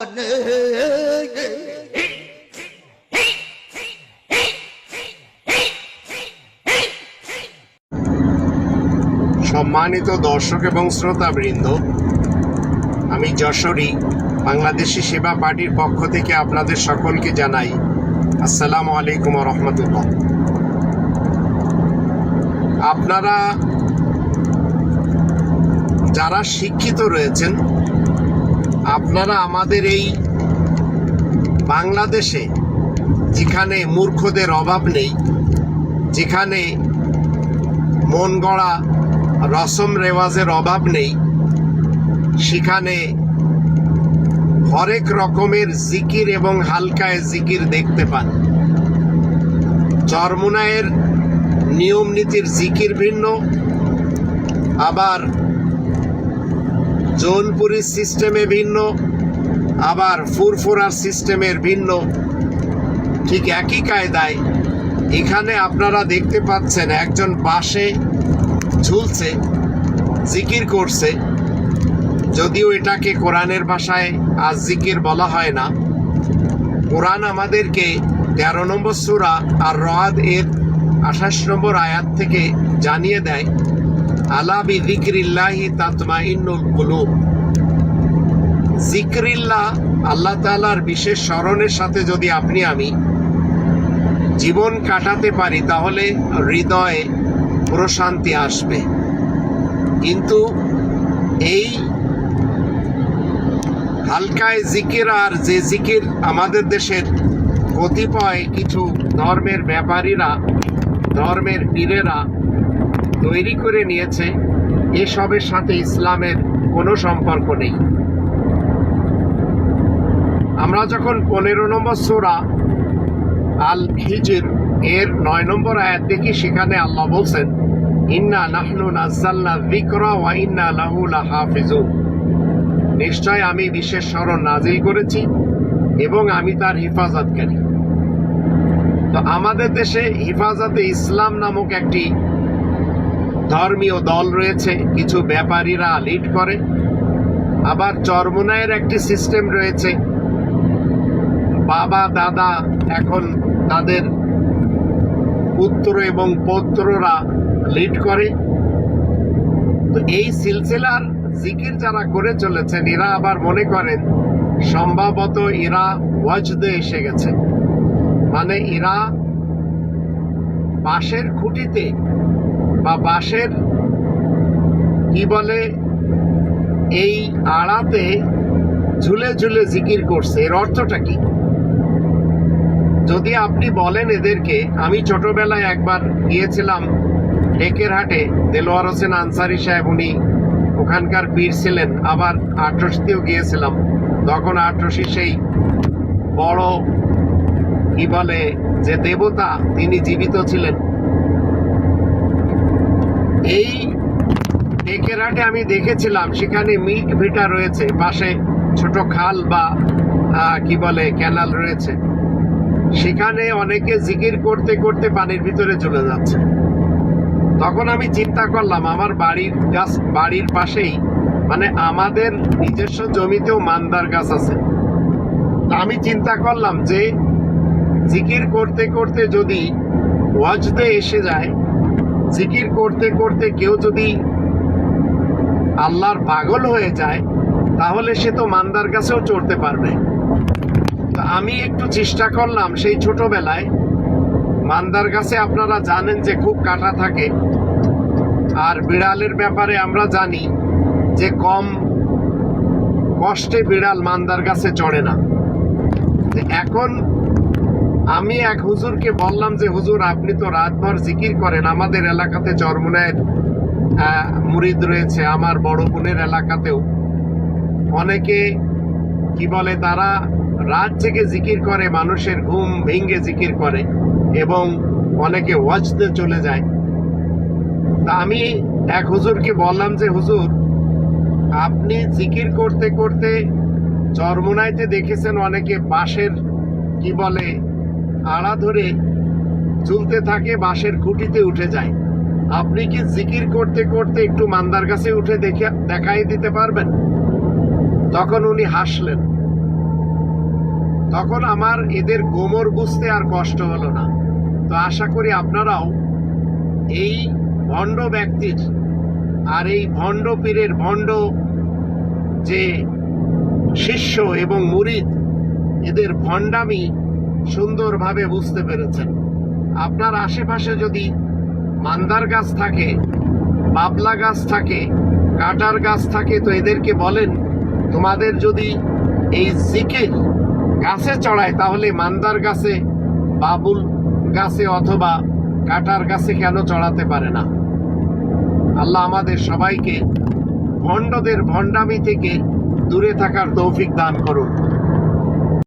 সম্মানিত দর্শক এবং শ্রোতাবৃন্দ, আমি যশোরী, বাংলাদেশি সেবা পার্টির পক্ষ থেকে আপনাদের সকলকে জানাই আসসালামু আলাইকুম রহমতুল্লাহ। আপনারা যারা শিক্ষিত রয়েছেন আপনারা আমাদের এই বাংলাদেশে যেখানে মূর্খদের অভাব নেই, যেখানে মন গড়া, রসম রেওয়াজের অভাব নেই, সেখানে হরেক রকমের জিকির এবং হালকায় জিকির দেখতে পান। চরমুনায়ের নিয়ম নীতির জিকির ভিন্ন, আবার জৌনপুরীর সিস্টেমে ভিন্ন, আবার ফুরফুরার সিস্টেমের ভিন্ন। ঠিক একই কায়দায় এখানে আপনারা দেখতে পাচ্ছেন একজন পাশে ঝুলছে, জিকির করছে। যদিও এটাকে কোরআনের ভাষায় আজ জিকির বলা হয় না। কোরআন আমাদেরকে তেরো নম্বর সুরা আর রহাদ এর আঠাশ নম্বর আয়াত থেকে জানিয়ে দেয় আলা বি জিক্রিল্লাহি তাতমা ইন্নুল কুলুব জিক্রিল্লাহ আল্লাহ তাআলার বিশেষ স্মরণের সাথে যদি আপনি আমি জীবন কাটাতে পারি, তাহলে হৃদয়ে প্রশান্তি আসবে। কিন্তু এই হালকায় জিকির আর যে জিকির আমাদের দেশের কতিপয় কিছু ধর্মের ব্যাপারীরা, ধর্মের পীরেরা তৈরি করে নিয়েছে, এসবের সাথে ইসলামের কোনো সম্পর্ক নেই। আমরা যখন পনেরো নম্বর সোরা আল হিজির এর নয় নম্বর আয়াত দেখি, সেখানে আল্লাহ বলছেন, ইন্না নাহনু নাজ্জালনা যিকরা ওয়া ইন্না লাহু লাহাফিজুন। নিশ্চয় আমি বিশেষ স্মরণ নাজিল করেছি এবং আমি তার হেফাজতকারী। তো আমাদের দেশে হিফাজতে ইসলাম নামক একটি ধর্মীয় দল রয়েছে, কিছু ব্যাপারীরা লিড করে। আবার চরমোনায়ের একটি সিস্টেম রয়েছে। বাবা, দাদা এখন তাদের পুত্র এবং পৌত্ররা লিড করে। তো এই সিলসিলার জিকির যারা করে চলেছেন, এরা আবার মনে করেন, সম্ভবত এরা ওয়াজদে এসে গেছে। মানে এরা বাঁশের খুঁটিতে বা বাঁশের, কি বলে, এই আড়াতে ঝুলে ঝুলে জিকির করছে। এর অর্থটা কি? যদি আপনি বলেন এদেরকে, আমি ছোটবেলায় একবার গিয়েছিলাম টেকের হাটে, দেলোয়ার হোসেন আনসারি সাহেব, উনি ওখানকার পীর ছিলেন, আবার আটরশিতেও গিয়েছিলাম। তখন আটরশি সেই বড়, কি বলে, যে দেবতা, তিনি জীবিত ছিলেন। এই টেকের হাটে আমি দেখেছিলাম, সেখানে মিল্ক ভিটা রয়েছে, পাশে ছোট খাল বা কি বলে, ক্যানাল রয়েছে। সেখানে অনেকে জিকির করতে করতে পানির ভিতরে চলে যাচ্ছে। তখন আমি চিন্তা করলাম, আমার বাড়ির গাছ, বাড়ির পাশেই মানে আমাদের নিজস্ব জমিতেও মান্দার গাছ আছে। আমি চিন্তা করলাম যে, জিকির করতে করতে যদি ওয়াজদে এসে যায় জিকির করতে করতে কেউ যদি আল্লাহর পাগল হয়ে যায়, তাহলে সে তো মান্দার কাছেও চড়তে পারবে। তা আমি একটু চেষ্টা করলাম সেই ছোটবেলায়। মান্দার গাছে আপনারা জানেন যে খুব কাটা থাকে। আর বিড়ালের ব্যাপারে আমরা জানি যে কম কষ্টে বিড়াল মান্দার গাছে চড়ে না। এখন আমি এক হুজুরকে বললাম যে, হুজুর, আপনি তো রাতভর জিকির করেন। আমাদের এলাকাতে চরমুনায়ের মুরিদ রয়েছে। আমার বড় বোনের এলাকাতেও। অনেকে, কি বলে, তারা রাত জেগে জিকির করে, মানুষের ঘুম ভেঙ্গে জিকির করে এবং অনেকে ওয়াজতে চলে যায়। তা আমি এক হুজুরকে বললাম যে, হুজুর, আপনি জিকির করতে করতে চরমোনাইতে দেখেছেন অনেকে বাঁশের কি বলে আড়া ধরে ঝুলতে থাকে, বাঁশের খুঁটিতে উঠে যায়। আপনি কি জিকির করতে করতে একটু মান্দার কাছে উঠে দেখে, দেখাই দিতে পারবেন? তখন উনি হাসলেন। তখন আমার এদের গোমর বুঝতে আর কষ্ট হলো না। তো আশা করি আপনারাও এই ভণ্ড ব্যক্তির আর এই ভণ্ড পীরের ভণ্ড যে শিষ্য এবং মুরিদ, এদের ভণ্ডামি সুন্দরভাবে বুঝতে পেরেছেন। আপনার আশেপাশে যদি মান্দার গাছ থাকে, বাবলা গাছ থাকে, কাটার গাছ থাকে, তো এদেরকে বলেন, তোমাদের যদি এই জিকির গাছে চড়ায়, তাহলে মান্দার গাছে, বাবুল গাছে অথবা কাটার গাছে কেন চড়াতে পারে না? আল্লাহ আমাদের সবাইকে ভণ্ডদের ভণ্ডামি থেকে দূরে থাকার তৌফিক দান করুন।